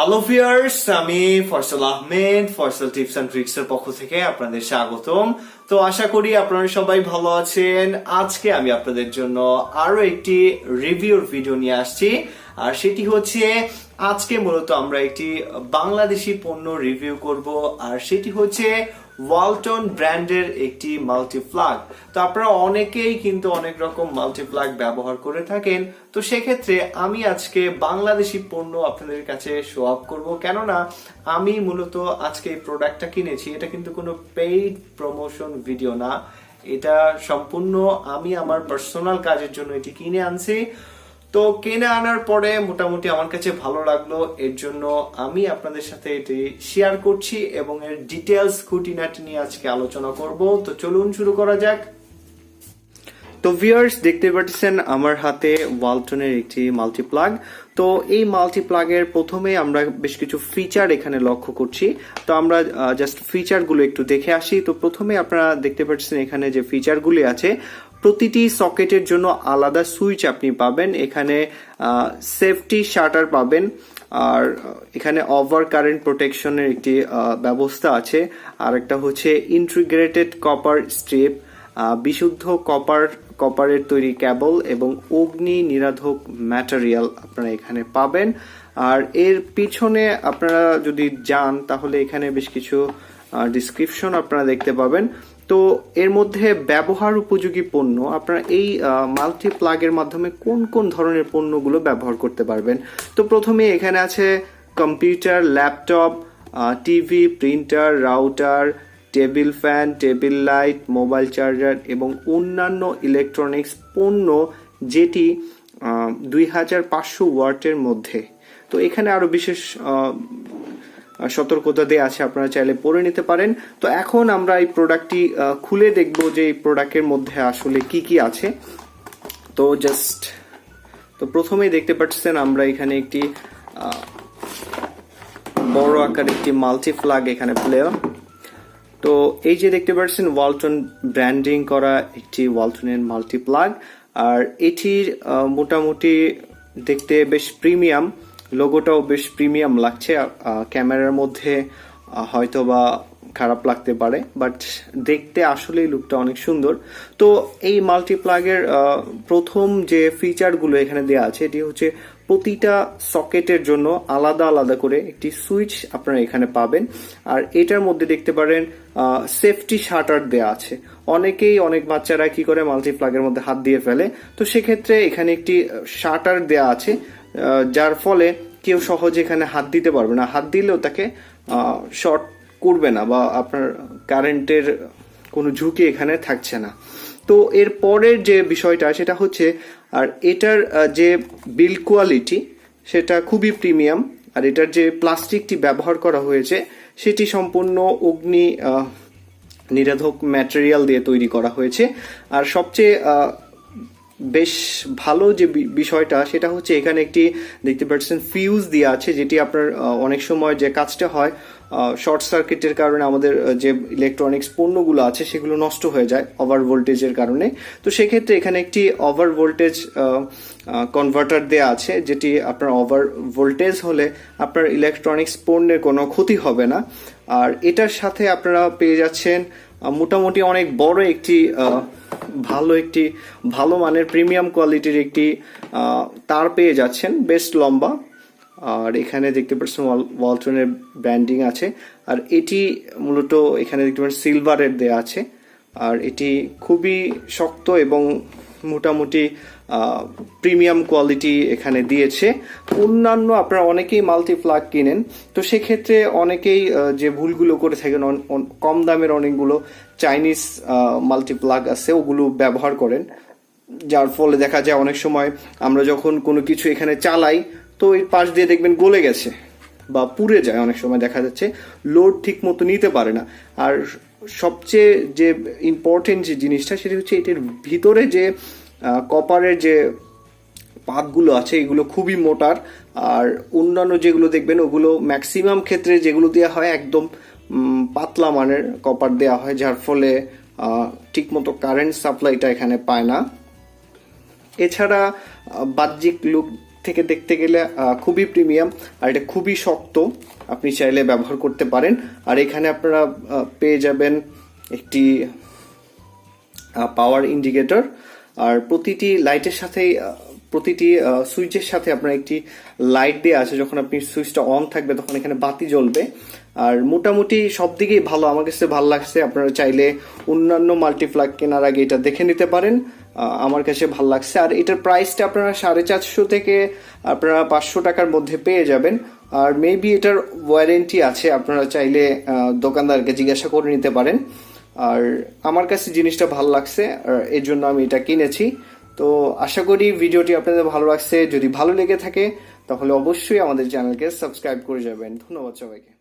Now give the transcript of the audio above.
Hello ফিয়ার্স আমি Faisal Ahmed, Faisal tips and tricks এর পক্ষ থেকে আপনাদের স্বাগতম। তো আশা করি আপনারা সবাই ভালো আছেন। আজকে আমি আপনাদের জন্য আরও একটি রিভিউর ভিডিও নিয়ে আসছি। আর সেটি হচ্ছে, আজকে মূলত আমরা একটি বাংলাদেশি পণ্য রিভিউ করব। আর সেটি হচ্ছে ওয়ালটন ব্র্যান্ডের একটি মাল্টিপ্লাগ তো আপনারা অনেকেই কিন্তু অনেক রকম মাল্টিপ্লাগ ব্যবহার করে থাকেন। তো সেক্ষেত্রে আমি আজকে বাংলাদেশি পণ্য আপনাদের কাছে শো আপ করব। কেননা আমি মূলত আজকে এই প্রোডাক্টটা কিনেছি। এটা কিন্তু কোনো পেইড প্রমোশন ভিডিও না। এটা সম্পূর্ণ আমি আমার পার্সোনাল কাজের জন্য এটি কিনে আনছি। তো কিনে আনার পরে মোটামুটি আমার কাছে ভালো লাগল। এর জন্য আমি আপনাদের সাথে এটি শেয়ার করছি এবং এর ডিটেলস খুঁটিনাটি নিয়ে আজকে আলোচনা করব। তো চলুন শুরু করা যাক। তো ভিউয়ার্স দেখতে পাচ্ছেন আমার হাতে ওয়ালটনের একটি মাল্টিপ্লাগ তো এই মাল্টিপ্লাগের প্রথমে আমরা বেশ কিছু ফিচার এখানে লক্ষ্য করছি। তো আমরা জাস্ট ফিচারগুলো একটু দেখে আসি। তো প্রথমে আপনারা দেখতে পাচ্ছেন এখানে যে ফিচারগুলি আছে, প্রতিটি সকেটের জন্য আলাদা সুইচ আপনি পাবেন। এখানে সেফটি শাটার পাবেন। আর এখানে ওভার কারেন্ট প্রোটেকশনের একটি ব্যবস্থা আছে। আর একটা হচ্ছে ইন্টিগ্রেটেড কপার স্ট্রিপ বিশুদ্ধ কপার কপারের তৈরি ক্যাবল এবং অগ্নি নিরাধক ম্যাটেরিয়াল আপনারা এখানে পাবেন। আর এর পিছনে আপনারা যদি যান, তাহলে এখানে বেশ কিছু ডিসক্রিপশন আপনারা দেখতে পাবেন। তো এর মধ্যে ব্যবহার উপযোগী পণ্য, আপনারা এই মাল্টি প্লাগের মাধ্যমে কোন কোন ধরনের পণ্যগুলো ব্যবহার করতে পারবেন? তো প্রথমে এখানে আছে computer laptop TV printer router table fan, table light, mobile charger এবং অন্যান্য ইলেকট্রনিক্স পণ্য যেটি দুই হাজার পাঁচশো ওয়াটের মধ্যে। তো এখানে আরও বিশেষ সতর্কতা দেওয়া আছে, আপনারা চাইলে পড়ে নিতে পারেন। তো এখন আমরা এই প্রোডাক্টটি খুলে দেখব যে এই প্রোডাক্টের মধ্যে আসলে কি কি আছে। তো জাস্ট, তো প্রথমেই দেখতে পাচ্ছেন আমরা এখানে একটি বড় আকার একটি মাল্টি ফ্ল্যাগ এখানে প্লেয়ার। তো এই যে দেখতে পাচ্ছেন, ওয়ালটন ব্র্যান্ডিং করা একটি ওয়ালটনের মাল্টি প্লাগ আর এটির মোটামুটি দেখতে বেশ প্রিমিয়াম, লোগোটাও বেশ প্রিমিয়াম লাগছে ক্যামেরার মধ্যে হয়তো বা খারাপ লাগতে পারে, বাট দেখতে আসলেই লুকটা অনেক সুন্দর। তো এই মাল্টিপ্লাগের প্রথম যে ফিচারগুলো এখানে দেওয়া আছে, এটি হচ্ছে প্রতিটা সকেটের জন্য আলাদা আলাদা করে একটি সুইচ আপনারা এখানে পাবেন। আর এটার মধ্যে দেখতে পারেন সেফটি শাটার দেওয়া আছে। অনেকেই, অনেক বাচ্চারা কি করে মাল্টি প্লাগের মধ্যে হাত দিয়ে ফেলে। তো সেক্ষেত্রে এখানে একটি শাটার দেওয়া আছে যার ফলে কেউ সহজে এখানে হাত দিতে পারবে না। হাত দিলেও তাকে শর্ট করবে না বা আপনার কারেন্টের কোনো ঝুঁকি এখানে থাকছে না। তো এর পরের যে বিষয়টা, সেটা হচ্ছে আর এটার যে বিল কোয়ালিটি সেটা খুবই প্রিমিয়াম আর এটার যে প্লাস্টিকটি ব্যবহার করা হয়েছে, সেটি সম্পূর্ণ অগ্নি নিরোধক ম্যাটেরিয়াল দিয়ে তৈরি করা হয়েছে। আর সবচেয়ে বেশ ভালো যে বিষয়টা, সেটা হচ্ছে এখানে একটি, দেখতে পাচ্ছেন ফিউজ দেওয়া আছে, যেটি আপনার অনেক সময় যে কাজটা হয় শর্ট সার্কিটের কারণে আমাদের যে ইলেকট্রনিক্স পণ্যগুলো আছে সেগুলো নষ্ট হয়ে যায় ওভার ভোল্টেজের কারণে। তো সেক্ষেত্রে এখানে একটি ওভার ভোল্টেজ কনভার্টার দেওয়া আছে, যেটি আপনার ওভার ভোল্টেজ হলে আপনার ইলেকট্রনিক্স পণ্যের কোনো ক্ষতি হবে না। আর এটার সাথে আপনারা পেয়ে যাচ্ছেন মোটামুটি অনেক বড় একটি ভালো একটি, ভালো মানের প্রিমিয়াম কোয়ালিটির একটি তার পেয়ে যাচ্ছেন, বেশ লম্বা। আর এখানে দেখতে পাচ্ছেন ওয়াল- ওয়ালটনের ব্র্যান্ডিং আছে। আর এটি মূলত এখানে দেখতে পাচ্ছেন সিলভারের দেয়া আছে। আর এটি খুবই শক্ত এবং মোটামুটি প্রিমিয়াম কোয়ালিটি এখানে দিয়েছে। অন্যান্য আপনারা অনেকেই মাল্টি প্লাগ কিনেন, তো সেক্ষেত্রে অনেকেই যে ভুলগুলো করে থাকেন কম দামের অনেকগুলো চাইনিজ মাল্টি প্লাগ আছে, ওগুলো ব্যবহার করেন। যার ফলে দেখা যায় অনেক সময় আমরা যখন কোনো কিছু এখানে চালাই তো এর পাশ দিয়ে দেখবেন গলে গেছে বা পুড়ে যায় অনেক সময় দেখা যাচ্ছে। লোড ঠিক মতো নিতে পারে না। আর সবচেয়ে যে ইম্পর্টেন্ট যে জিনিসটা সেটি হচ্ছে এটির ভিতরে যে কপারের যে পাতগুলো আছে, এগুলো খুবই মোটার। আর অন্যান্য যেগুলো দেখবেন, ওগুলো ম্যাক্সিমাম ক্ষেত্রে যেগুলো দেওয়া হয় একদম পাতলা মানের কপার দেওয়া হয়, যার ফলে ঠিকমতো কারেন্ট সাপ্লাইটা এখানে পায় না। এছাড়া বাহ্যিক লুক থেকে দেখতে গেলে খুবই প্রিমিয়াম আর এটা খুবই শক্ত। আপনি চাইলে ব্যবহার করতে পারেন। আর এখানে আপনারা পেয়ে যাবেন একটি পাওয়ার ইন্ডিকেটর আর প্রতিটি লাইটের সাথেই প্রতিটি সুইচের সাথে আপনার একটি লাইট দেওয়া আছে যখন আপনি সুইচটা অন থাকবে, তখন এখানে বাতি জ্বলবে। আর মোটামুটি সব দিকেই ভালো, আমার কাছে ভালো লাগছে। আপনারা চাইলে অন্যান্য মাল্টিপ্লাগ কেনার আগে এটা দেখে নিতে পারেন। আমার কাছে ভালো লাগছে। আর এটার প্রাইসটা আপনারা সাড়ে চারশো থেকে আপনারা পাঁচশো টাকার মধ্যে পেয়ে যাবেন। আর মেবি এটার ওয়ারেন্টি আছে, আপনারা চাইলে দোকানদারকে জিজ্ঞাসা করে নিতে পারেন। আর আমার কাছে জিনিসটা ভালো লাগছে, আর এর জন্য আমি এটা কিনেছি। তো আশা করি ভিডিওটি আপনাদের ভালো লাগছে। যদি ভালো লেগে থাকে, তাহলে অবশ্যই আমাদের চ্যানেলকে সাবস্ক্রাইব করে যাবেন। ধন্যবাদ সবাইকে।